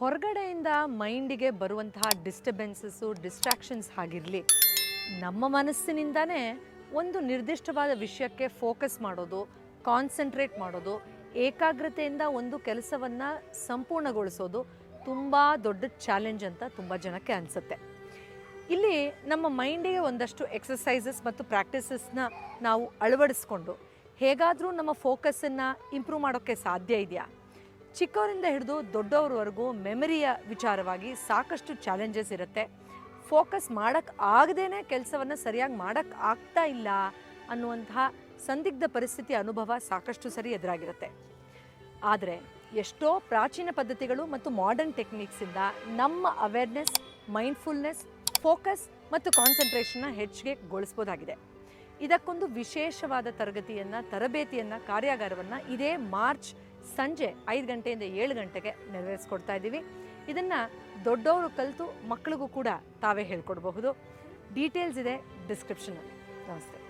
ಹೊರಗಡೆಯಿಂದ ಮೈಂಡಿಗೆ ಬರುವಂತಹ disturbances distractions ಆಗಿರಲಿ, ನಮ್ಮ ಮನಸ್ಸಿನಿಂದನೇ ಒಂದು ನಿರ್ದಿಷ್ಟವಾದ ವಿಷಯಕ್ಕೆ ಫೋಕಸ್ ಮಾಡೋದು ಕಾನ್ಸಂಟ್ರೇಟ್ ಮಾಡೋದು, ಏಕಾಗ್ರತೆಯಿಂದ ಒಂದು ಕೆಲಸವನ್ನು ಸಂಪೂರ್ಣಗೊಳಿಸೋದು ತುಂಬ ದೊಡ್ಡ ಚಾಲೆಂಜ್ ಅಂತ ತುಂಬ ಜನಕ್ಕೆ ಅನಿಸುತ್ತೆ. ಇಲ್ಲಿ ನಮ್ಮ ಮೈಂಡಿಗೆ ಒಂದಷ್ಟು ಎಕ್ಸಸೈಸಸ್ ಮತ್ತು ಪ್ರಾಕ್ಟೀಸಸ್ನ ನಾವು ಅಳವಡಿಸ್ಕೊಂಡು, ಹೇಗಾದರೂ ನಮ್ಮ ಫೋಕಸ್ಸನ್ನು ಇಂಪ್ರೂವ್ ಮಾಡೋಕ್ಕೆ ಸಾಧ್ಯ ಇದೆಯಾ? ಚಿಕ್ಕವರಿಂದ ಹಿಡಿದು ದೊಡ್ಡವ್ರವರೆಗೂ ಮೆಮರಿಯ ವಿಚಾರವಾಗಿ ಸಾಕಷ್ಟು ಚಾಲೆಂಜಸ್ ಇರುತ್ತೆ. ಫೋಕಸ್ ಮಾಡೋಕ್ಕೆ ಆಗದೇನೆ ಕೆಲಸವನ್ನು ಸರಿಯಾಗಿ ಮಾಡೋಕ್ಕೆ ಆಗ್ತಾ ಇಲ್ಲ ಅನ್ನುವಂತಹ ಸಂದಿಗ್ಧ ಪರಿಸ್ಥಿತಿ ಅನುಭವ ಸಾಕಷ್ಟು ಸರಿ ಎದುರಾಗಿರುತ್ತೆ. ಆದರೆ ಎಷ್ಟೋ ಪ್ರಾಚೀನ ಪದ್ಧತಿಗಳು ಮತ್ತು ಮಾಡರ್ನ್ ಟೆಕ್ನಿಕ್ಸಿಂದ ನಮ್ಮ ಅವೇರ್ನೆಸ್ ಮೈಂಡ್ಫುಲ್ನೆಸ್ ಫೋಕಸ್ ಮತ್ತು ಕಾನ್ಸಂಟ್ರೇಷನ್ನ ಹೆಚ್ಚಿಗೆ ಗೊಳಿಸ್ಬೋದಾಗಿದೆ. ಇದಕ್ಕೊಂದು ವಿಶೇಷವಾದ ತರಗತಿಯನ್ನು, ತರಬೇತಿಯನ್ನು, ಕಾರ್ಯಾಗಾರವನ್ನು ಇದೇ ಮಾರ್ಚ್ ಸಂಜೆ ಐದು ಗಂಟೆಯಿಂದ ಏಳು ಗಂಟೆಗೆ ನೆರವೇರಿಸ್ಕೊಡ್ತಾ ಇದ್ದೀವಿ. ಇದನ್ನು ದೊಡ್ಡವರು ಕಲಿತು ಮಕ್ಕಳಿಗೂ ಕೂಡ ತಾವೇ ಹೇಳ್ಕೊಡ್ಬಹುದು. ಡೀಟೇಲ್ಸ್ ಇದೆ ಡಿಸ್ಕ್ರಿಪ್ಷನಲ್ಲಿ ನಮಸ್ತೆ.